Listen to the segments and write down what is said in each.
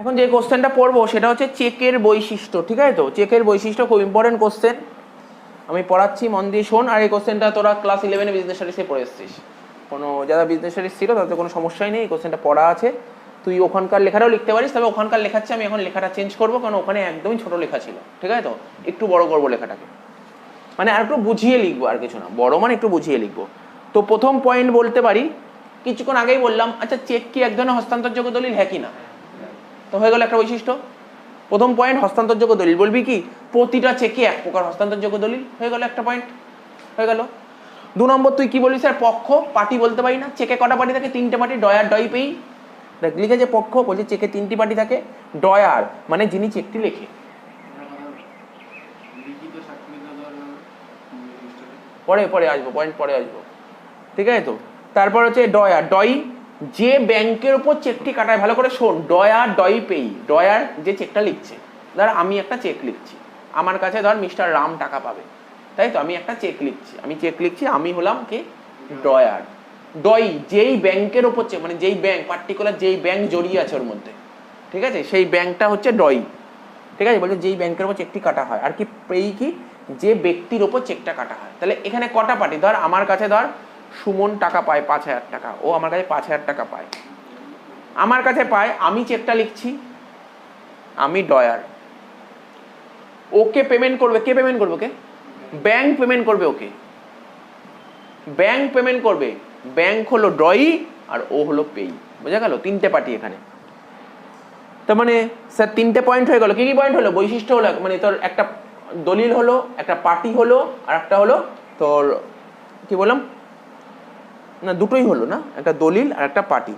এখন যে কোশ্চেনটা পড়ব, সেটা হচ্ছে চেকের বৈশিষ্ট্য, ঠিক আছে তো? চেকের বৈশিষ্ট্য খুব ইম্পর্টেন্ট কোশ্চেন আমি পড়াচ্ছি, মন দিয়ে শোন, আর এই কোশ্চেনটা তোরা ক্লাস ইলেভেনে বিজনেস স্টাডিসে পড়ে এসছিস। কোনো, যারা বিজনেস স্টাডিস ছিল তাতে কোনো সমস্যাই নেই, এই কোশ্চেনটা পড়া আছে। তুই ওখানকার লেখাটাও লিখতে পারিস, তবে ওখানকার লেখাচ্ছে আমি এখন লেখাটা চেঞ্জ করব, কারণ ওখানে একদমই ছোট লেখা ছিল, ঠিক আছে তো? একটু বড় করব লেখাটাকে। মানে আর একটু বুঝিয়ে লিখব, আর কিছু না। বড় মানে একটু বুঝিয়ে লিখব। তো প্রথম পয়েন্ট বলতে পারি, কিছুক্ষণ আগেই বললাম আচ্ছা চেক কি এক ধরনের হস্তান্তরযোগ্য দলিল? হ্যাঁ কি না? তো হয়ে গেল একটা বৈশিষ্ট্য। প্রথম পয়েন্ট হস্তান্তরযোগ্য দলিল। বলবি কি? প্রতিটা চেকে এক প্রকার হস্তান্তরযোগ্য দলিল। হয়ে গেল একটা পয়েন্ট হয়ে গেল। দু নম্বর, তুই কি বলবি স্যার? পক্ষ। পার্টি বলতে পারি না। চেকে কটা পার্টি থাকে? তিনটে পার্টি ডয়ার ডয় পেই দেখ লিখেছে পক্ষ, বলছে চেকে তিনটি পার্টি থাকে। ডয়ার মানে যিনি চেকটি লেখে। পরে পরে আসব পয়েন্ট পরে আসব। ঠিক আছে তো? তারপর হচ্ছে ডয়ার ডই যে ব্যাংকের উপর চেকটি কাটায়, ভালো করে শোন, ডয়ার ডই পেই, ডয়ার যে চেকটা লিখছে, ধর আমি একটা চেক লিখছি, আমার কাছে ধর মিস্টার রাম টাকা পাবে, তাই তো? আমি একটা চেক লিখছি, আমি চেক লিখছি, আমি হলাম কে? ডয়ার। ডই যেই ব্যাংকের উপর চেক মানে যেই ব্যাংক পার্টিকুলার যেই ব্যাংক জড়িয়ে আছে ওর মধ্যে, ঠিক আছে? সেই ব্যাংকটা হচ্ছে ডই ঠিক আছে? বলছে যেই ব্যাংকের উপর চেকটি কাটা হয়, আর কি পেই কি? যে ব্যক্তির ওপর চেকটা কাটা হয়। তাহলে এখানে কটা পার্টি? ধর আমার কাছে ধর সুমন টাকা পায় পাঁচ হাজার টাকা। ও আমার কাছে পাঁচ হাজার টাকা পায়। আমার কাছে পায়, আমি চেকটা লিখছি, আমি ডয়ার। ওকে পেমেন্ট করবে, কে পেমেন্ট করবে ওকে? ব্যাংক পেমেন্ট করবে ওকে। ব্যাংক পেমেন্ট করবে। ব্যাংক হলো ড্রয়ি আর ও হলো পেই বোঝা গেল? তিনটে পার্টি এখানে। তার মানে স্যার তিনটে পয়েন্ট হয়ে গেল। কি কি পয়েন্ট হলো? বৈশিষ্ট্য হলো মানে তোর একটা দলিল হলো, একটা পার্টি হলো, আর একটা হলো তোর, কি বললাম? না, দুটোই হলো না, একটা দলিল আর একটা পার্টি।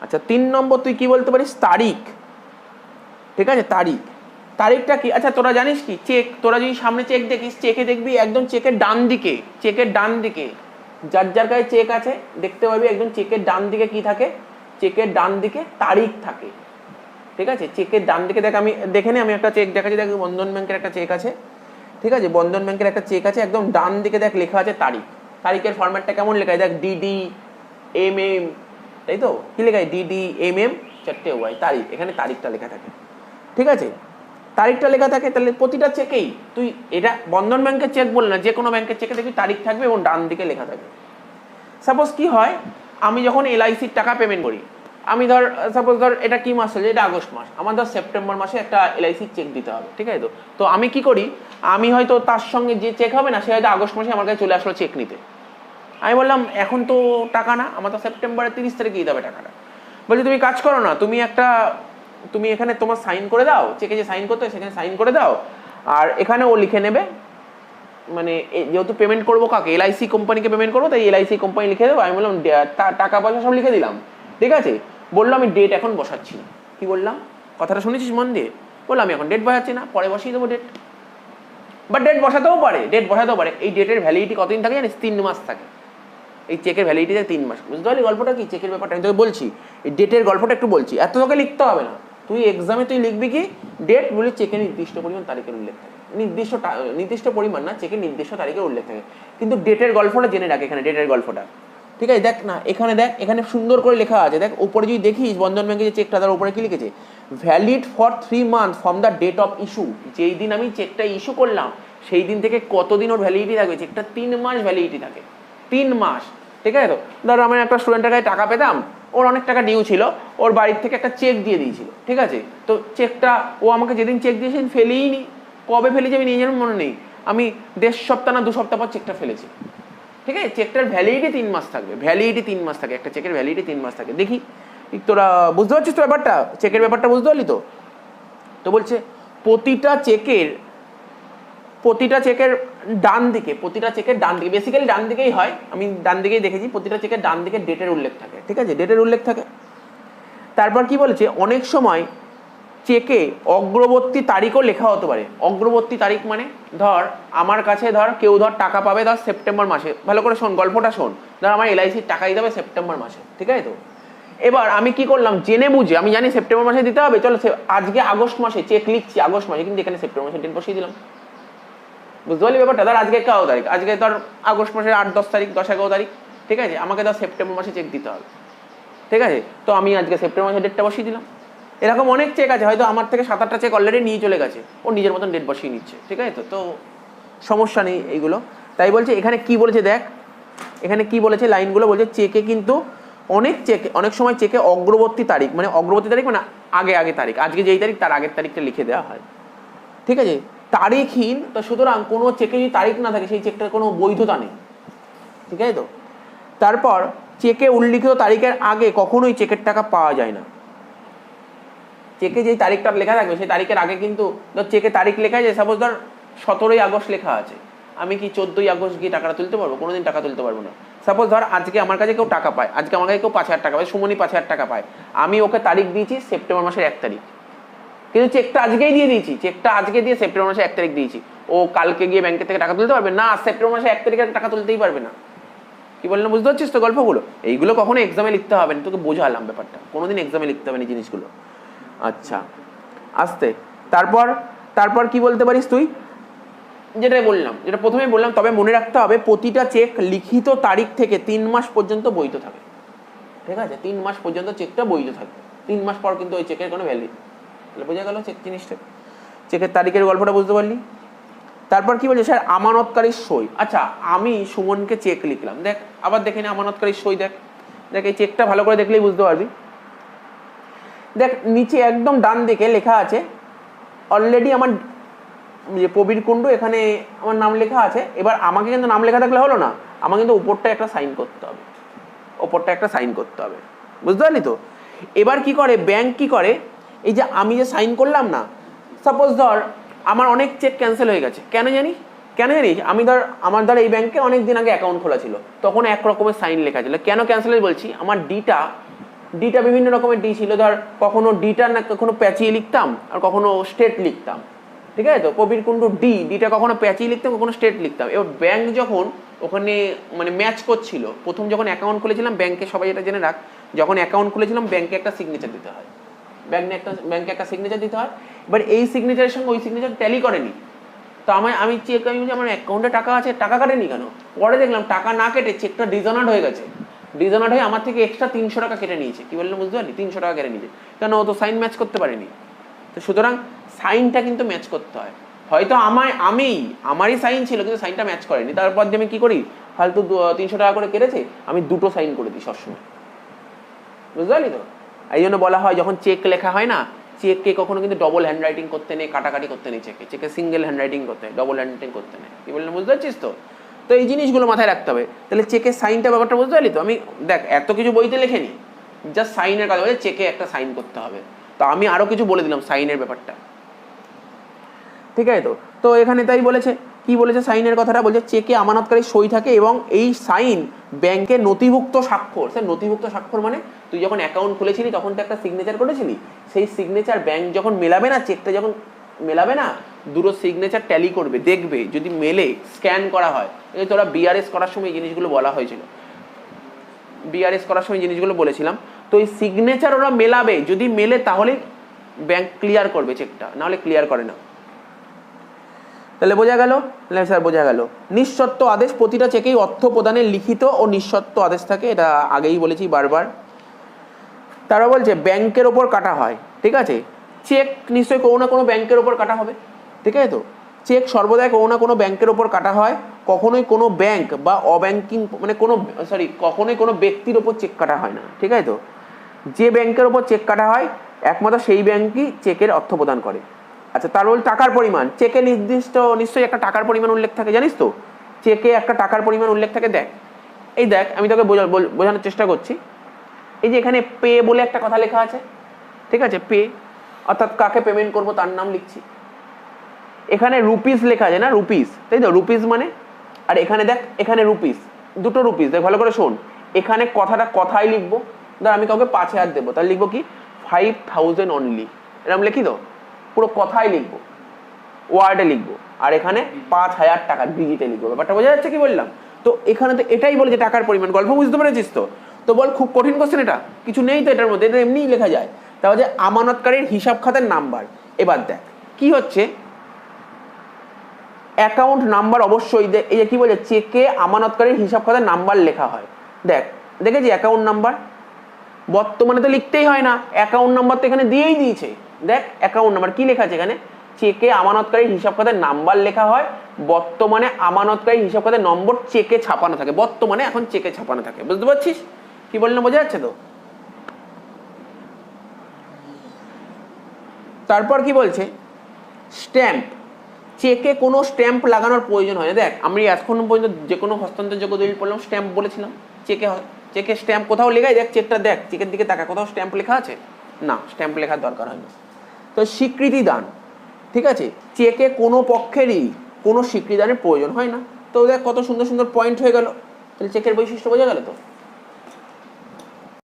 আচ্ছা তিন নম্বর তুই কি বলতে পারিস? তারিখ। ঠিক আছে? তারিখ। তারিখটা কি? আচ্ছা তোরা জানিস কি? চেক, তোরা যদি সামনে চেক দেখিস, চেকে দেখবি একদম চেকের ডান দিকে, চেকের ডান দিকে। যার যার গায়ে চেক আছে, দেখতে পাবি একদম চেকের ডান দিকে কি থাকে? চেকের ডান দিকে তারিখ থাকে। ঠিক আছে? চেকের ডান দিকে দেখ, আমি, দেখে নি, আমি একটা চেক দেখাচ্ছি। দেখ, বন্ধন ব্যাংকের একটা চেক আছে। ঠিক আছে? বন্ধন ব্যাংকের একটা চেক আছে, একদম ডান দিকে দেখ, লেখা আছে তারিখ। তারিখের ফরম্যাটটা কেমন লেখায়? দেখ ডিডি এম এম তাই তো? কী লেখায়? ডিডি এম এম চারটে ওয়াই তারিখ। এখানে তারিখটা লেখা থাকে। ঠিক আছে? তারিখটা লেখা থাকে, তাহলে প্রতিটা চেকেই তুই এটা বন্ধন ব্যাংকের চেক বলে না, যে কোনো ব্যাংকের চেকে দেখবি তারিখ থাকবে এবং ডান দিকে লেখা থাকবে সাপোজ কি হয়? আমি যখন এলআইসির টাকা পেমেন্ট করি আমি ধর সাপোজ ধর, এটা কি মাস চলছে এটা আগস্ট মাস। আমার ধর সেপ্টেম্বর মাসে একটা এলআইসির চেক দিতে হবে, ঠিক আছে তো? তো আমি কি করি? আমি হয়তো তার সঙ্গে যে চেক হবে না, সে হয়তো আগস্ট মাসে আমার কাছে চলে আসলো চেক নিতে। আমি বললাম, এখন তো টাকা না, আমার তো সেপ্টেম্বরের তিরিশ তারিখে দিতে হবে টাকাটা। বলছি, তুমি কাজ করো না, তুমি একটা, তুমি এখানে তোমার সাইন করে দাও চেকে যে সাইন করতে হয়, সেখানে সাইন করে দাও। আর এখানে ও লিখে নেবে মানে যেহেতু পেমেন্ট করব কাকে? এলআইসি কোম্পানিকে পেমেন্ট করব, তাই এলআইসি কোম্পানি লিখে দেবো। আমি বললাম টাকা পয়সা সব লিখে দিলাম। ঠিক আছে? বলল, আমি ডেট এখন বসাচ্ছি না। কি বললাম? কথাটা শুনেছিস মন দিয়ে? বললাম আমি এখন ডেট বসাচ্ছি না, পরে বসিয়ে দেবো ডেট বা ডেট বসাতেও পারে ডেট বসাতেও পারে। এই ডেটের ভ্যালিডিটি কতদিন থাকে জানিস? তিন মাস থাকে। এই চেকের ভ্যালিডিটি থাকে তিন মাস। বুঝতে পারলি গল্পটা কি? চেকের ব্যাপারটা আমি তোকে বলছি। এই ডেটের গল্পটা একটু বলছি। এত তোকে লিখতে হবে না। তুই এক্সামে তুই লিখবি কি? ডেট বলে চেকের নির্দিষ্ট পরিমাণ তারিখের উল্লেখ থাকে। নির্দিষ্ট নির্দিষ্ট পরিমাণ না চেকের নির্দিষ্ট তারিখের উল্লেখ থাকে। কিন্তু ডেটের গল্পটা জেনে রাখ এখানে ডেটের গল্পটা। ঠিক আছে, দেখ না, এখানে দেখ, এখানে সুন্দর করে লেখা আছে, দেখ, উপরে যদি দেখিস, বন্ধন ব্যাংকে যে চেকটা তার উপরে কি লিখেছে? Valid for three month from the date of issue যেই দিন আমি চেকটা ইস্যু করলাম, সেই দিন থেকে কতদিন ওর ভ্যালিডিটি থাকবে? চেকটা তিন মাস ভ্যালিডিটি থাকে। তিন মাস, ঠিক আছে তো? ধরো আমি একটা স্টুডেন্টের কাছে টাকা পেতাম, ওর অনেক টাকা ডিউ ছিল, ওর বাড়ির থেকে একটা চেক দিয়ে দিয়েছিল, ঠিক আছে? তো চেকটা ও আমাকে যেদিন চেক দিয়েছে ফেলেই নি। কবে ফেলেছি আমি নিয়ে নিজের মনে নেই। আমি দেড় সপ্তাহ না দু সপ্তাহ পর চেকটা ফেলেছি। ঠিক আছে? চেকটার ভ্যালিডিটি তিন মাস থাকবে। ভ্যালিডিটি তিন মাস থাকে। একটা চেকের ভ্যালিডিটি তিন মাস থাকে। দেখি তোরা বুঝতে পারছিস তো ব্যাপারটা? চেকের ব্যাপারটা বুঝতে পারলি তো? তো বলছে, প্রতিটা চেকের প্রতিটা চেকের ডান দিকে, প্রতিটা চেকের ডান দিকে বেসিক্যালি ডান দিকেই হয়। আমি ডান দিকেই দেখেছি, প্রতিটা চেকের ডান দিকে ডেটের উল্লেখ থাকে। ঠিক আছে? ডেটের উল্লেখ থাকে। তারপর কি বলেছে? অনেক সময় চেকে অগ্রবর্তী তারিখও লেখা হতে পারে। অগ্রবর্তী তারিখ মানে ধর, আমার কাছে ধর কেউ ধর টাকা পাবে ধর সেপ্টেম্বর মাসে। ভালো করে শোন, গল্পটা শোন। ধর আমার এলআইসির টাকা দিতে হবে সেপ্টেম্বর মাসে, ঠিক আছে তো? এবার আমি কি করলাম? জেনে বুঝে, আমি জানি সেপ্টেম্বর মাসে দিতে হবে, চলো আজকে আগস্ট মাসে, চেক লিখছি আগস্ট মাসে, কিন্তু এখানে সেপ্টেম্বর মাসে ডেট বসিয়ে দিলাম। বুঝতে পারলি ব্যাপারটা? ধর আজকে কত তারিখ, আজকে ধর আগস্ট মাসের আট, দশ তারিখ, দশ, এগারো তারিখ, ঠিক আছে? আমাকে ধর সেপ্টেম্বর মাসে চেক দিতে হবে, ঠিক আছে? তো আমি আজকে সেপ্টেম্বর মাসে ডেটটা বসিয়ে দিলাম। এরকম অনেক চেক আছে, হয়তো আমার থেকে সাত আটটা চেক অলরেডি নিয়ে চলে গেছে। ও নিজের মতন ডেট বসিয়ে নিচ্ছে, ঠিক আছে? তো তো সমস্যা নেই এইগুলো তাই বলছে, এখানে কি বলেছে দেখ? এখানে কি বলেছে? লাইনগুলো বলছে চেকে কিন্তু অনেক চেকে অনেক সময় চেকে অগ্রবর্তী তারিখ মানে অগ্রবর্তী তারিখ মানে আগে আগে তারিখ, আজকে যেই তারিখ তার আগের তারিখটা লিখে দেওয়া হয়। ঠিক আছে? তারিখহীন, তো সুতরাং কোনো চেকে যদি তারিখ না থাকে, সেই চেকটার কোনো বৈধতা নেই। ঠিক আছে তো? তারপর চেকে উল্লিখিত তারিখের আগে কখনোই চেকের টাকা পাওয়া যায় না। চেকে যেই তারিখটা লেখা থাকবে, সেই তারিখের আগে কিন্তু ধর চেকে তারিখ লেখা আছে সাপোজ ধর সতেরোই আগস্ট লেখা আছে। আমি কি চোদ্দোই আগস্ট গিয়ে টাকাটা তুলতে পারব? কোনোদিন টাকা তুলতে পারব না। সাপোজ ধর আজকে আমার কাছে কেউ টাকা পায়, আজকে আমার কাছে কেউ পাঁচ হাজার টাকা পায়, সুমনি পাঁচ হাজার টাকা পায়। আমি ওকে তারিখ দিয়েছি সেপ্টেম্বর মাসের এক তারিখ। কিন্তু চেকটা আজকেই দিয়ে দিয়েছি, চেকটা আজকে দিয়ে সেপ্টেম্বর মাসে এক তারিখ দিয়েছি। ও কালকে গিয়ে ব্যাংকের থেকে টাকা তুলতে পারবে? না সেপ্টেম্বর মাসে এক তারিখে টাকা তুলতেই পারবে না। কি বললাম বুঝতে পারছিস তো গল্পগুলো? এইগুলো কখনো এক্সামে লিখতে হবে না। তোকে বোঝালাম ব্যাপারটা। কোনোদিন এক্সামে লিখতে হবে না জিনিসগুলো। আচ্ছা আসতে। তারপর তারপর কি বলতে পারিস তুই? যেটা বললাম, যেটা প্রথমে বললাম, তবে মনে রাখতে হবে প্রতিটা চেক লিখিত তারিখ থেকে তিন মাস পর্যন্ত বৈধ থাকে। ঠিক আছে? তিন মাস পর্যন্ত চেকটা বৈধ থাকবে তিন মাস পর কিন্তু ওই চেকের কোনো ভ্যালিড তাহলে বোঝা গেল চেক জিনিসটা। চেকের তারিখের গল্পটা বুঝতে পারলি? তারপর কি বলছে? স্যার, আমানতকারীর সই। আচ্ছা আমি সুমনকে চেক লিখলাম। দেখ, আবার দেখে নি আমানতকারীর সই দেখ। দেখ, এই চেকটা ভালো করে দেখলেই বুঝতে পারবি। দেখ, নিচে একদম ডান দিকে লেখা আছে অলরেডি আমার যে প্রবীর কুণ্ডু এখানে আমার নাম লেখা আছে, এবার আমাকে কিন্তু নাম লেখা থাকলে হলো না, আমাকে কিন্তু উপরটা একটা সাইন করতে হবে ওপরটা একটা সাইন করতে হবে, বুঝতে পারলি তো? এবার কি করে ব্যাংক কি করে, এই যে আমি যে সাইন করলাম না সাপোজ ধর, আমার অনেক চেক ক্যান্সেল হয়ে গেছে, কেন জানি কেন জানিস? আমি ধর, আমার ধর এই ব্যাংকে অনেক দিন আগে অ্যাকাউন্ট খোলা ছিল, তখন এক রকমের সাইন লেখা ছিল, কেন ক্যান্সেল বলছি? আমার ডিটা ডিটা বিভিন্ন রকমের ডি ছিল। ধর, কখনো ডিটা না কখনো প্যাচিয়ে লিখতাম, আর কখনো স্টেট লিখতাম। ঠিক আছে তো? কবির কুণ্ডু ডি ডিটা কখনো প্যাচিয়ে লিখতাম, কখনো স্টেট লিখতাম। এবার ব্যাংক যখন ওখানে মানে ম্যাচ করছিল, প্রথম যখন অ্যাকাউন্ট খুলেছিলাম ব্যাংকে সবাই এটা জেনে রাখ, যখন অ্যাকাউন্ট খুলেছিলাম ব্যাংকে একটা সিগনেচার দিতে হয়। ব্যাংকে একটা ব্যাংকে একটা সিগনেচার দিতে হয়। এবার এই সিগনেচারের সঙ্গে ওই সিগনেচার ট্যালি করেনি। তো আমি আমি চেক আমি আমার অ্যাকাউন্টে টাকা আছে, টাকা কাটেনি কেন? পরে দেখলাম টাকা না কেটে চেকটা ডিজনার্ড হয়ে গেছে। ডিজনার্ড হয়ে আমার থেকে এক্সট্রা তিনশো টাকা কেটে নিয়েছে। কি বললাম বুঝতে পারলি? তিনশো টাকা কেটে নিয়েছে। কেন? ও তো সাইন ম্যাচ করতে পারেনি। তো সুতরাং সাইনটা কিন্তু ম্যাচ করতে হয়। হয়তো আমায়, আমি, আমারই সাইন ছিল কিন্তু সাইনটা ম্যাচ করেনি। তারপর দিয়ে আমি কি করি? ফালতু তিনশো টাকা করে কেটেছে, আমি দুটো সাইন করে দিই সবসময়। বুঝতে পারলি তো? এই জন্য বলা হয়, যখন চেক লেখা হয় না চেককে কখনো কিন্তু ডবল হ্যান্ড রাইটিং করতে নেই, কাটাকাটি করতে নেই চেকে চেকে সিঙ্গেল হ্যান্ড রাইটিং করতে ডবল হ্যান্ড রাইটিং করতে নেই। কি বললাম বুঝতে পারছিস তো? তো এই জিনিসগুলো মাথায় রাখতে হবে। তাহলে চেকের সাইনটা ব্যাপারটা বুঝতে পারলি তো? আমি দেখ, এত কিছু বইতে লেখেনি। জাস্ট সাইনের কথা বলে চেকে একটা সাইন করতে হবে। তো আমি আরও কিছু বলে দিলাম সাইনের ব্যাপারটা। ঠিক আছে তো? তো এখানে তাই বলেছে। কি বলেছে সাইনের কথাটা? বলছে চেকে আমানতকারী সই থাকে এবং এই সাইন ব্যাংকে নথিভুক্ত স্বাক্ষর। স্যার, নথিভুক্ত স্বাক্ষর মানে তুই যখন অ্যাকাউন্ট খুলেছিলি, তখন তো একটা সিগনেচার করেছিলি। সেই সিগনেচার ব্যাংক যখন মেলাবে না, চেকটা যখন মেলাবে না দুটো সিগনেচার ট্যালি করবে, দেখবে, যদি মেলে স্ক্যান করা হয়। তোরা বিআরএস করার সময় এই জিনিসগুলো বলা হয়েছিল। বিআরএস করার সময় জিনিসগুলো বলেছিলাম। তো এই সিগনেচার ওরা মেলাবে, যদি মেলে তাহলে ব্যাংক ক্লিয়ার করবে চেকটা নাহলে ক্লিয়ার করে না। তাহলে বোঝা গেল? স্যার বোঝা গেল। নিঃশর্ত আদেশ প্রতিটা চেকেই অর্থ প্রদানের লিখিত ও নিঃশর্ত আদেশ থাকে, এটা আগেই বলেছি বারবার। তারা বলছে ব্যাংকের ওপর কাটা হয়, ঠিক আছে? চেক নিশ্চয়ই কোনো না কোনো ব্যাংকের ওপর কাটা হবে। ঠিক আছে তো? চেক সর্বদাই কোনো না কোনো ব্যাংকের ওপর কাটা হয়। কখনোই কোনো ব্যাংক বা অব্যাংকিং মানে কোনো সরি কখনোই কোনো ব্যক্তির ওপর চেক কাটা হয় না, ঠিক আছে তো? যে ব্যাংকের ওপর চেক কাটা হয়, একমাত্র সেই ব্যাংকই চেকের অর্থ প্রদান করে। আচ্ছা তার বল টাকার পরিমাণ। চেকে নির্দিষ্ট, নিশ্চয়ই একটা টাকার পরিমাণ উল্লেখ থাকে, জানিস তো? চেকে একটা টাকার পরিমাণ উল্লেখ থাকে, দেখ। এই দেখ, আমি তোকে বোঝা- বোঝ- বোঝানোর চেষ্টা করছি। এই যে এখানে পে বলে একটা কথা লেখা আছে, ঠিক আছে? পে অর্থাৎ কাকে পেমেন্ট করব তার নাম লিখছি। এখানে রুপিস লেখা আছে না রুপিস তাই তো? রুপিস মানে? আর এখানে দেখ, এখানে রুপিস দুটো রুপিস দেখ, ভালো করে শোন। এখানে কথাটা কথাই লিখব। ধর আমি কাউকে পাঁচ হাজার দেবো। তাহলে লিখব কি? ফাইভ থাউজেন্ড অনলি এরকম লিখি তো? পুরো কথাই লিখব। ওয়ার্ডে লিখব। আর এখানে পাঁচ হাজার টাকা ডিজিটে লিখব। ব্যাপারটা বোঝা যাচ্ছে কি বললাম? তো এখানে তো এটাই বলে যে টাকার পরিমাণ। গল্প বুঝতে পেরেছিস তো? তো বল, খুব কঠিন কোশ্চেন এটা। কিছু নেই তো এটার মধ্যে। এটা এমনিই লেখা যায়। তাহলে আমানতকারীর হিসাব খাতার নাম্বার এবার দেখ, কি হচ্ছে? অ্যাকাউন্ট নাম্বার অবশ্যই এই যে কি বলছে চেকে আমানতকারীর হিসাব খাতার নাম্বার লেখা হয়। দেখ, দেখেছি অ্যাকাউন্ট নাম্বার বর্তমানে তো লিখতেই হয় না। অ্যাকাউন্ট নাম্বার তো এখানে দিয়েই দিয়েছে। দেখ অ্যাকাউন্ট নাম্বার কি লেখা আছে এখানে? চেকে আমানতকারীর হিসাব খাতার নাম্বার লেখা হয়। বর্তমানে আমানতকারী হিসাব খাতার নম্বর চেকে ছাপানো থাকে। বর্তমানে এখন চেকে ছাপানো থাকে। বুঝতে পারছিস? কি বললাম, বোঝা যাচ্ছে তো? তারপর কি বলছে? স্ট্যাম্প চেকে কোনো স্ট্যাম্প লাগানোর প্রয়োজন হয় না। দেখ, আমি এখন পর্যন্ত যে কোনো হস্তান্তরযোগ্য দলিল পড়লাম, স্ট্যাম্প বলেছিলাম। চেকে চেকে স্ট্যাম্প কোথাও লেখায় দেখ, চেকটা দেখ, চেকের দিকে তাকা, কোথাও স্ট্যাম্প লেখা আছে? না, স্ট্যাম্প লেখার দরকার হয় না। তো স্বীকৃতি দান, ঠিক আছে? চেকে কোনো পক্ষেরই কোনো স্বীকৃতি দানের প্রয়োজন হয় না। তো দেখ, কত সুন্দর সুন্দর পয়েন্ট হয়ে গেল। তাহলে চেকের বৈশিষ্ট্য বোঝা গেল তো?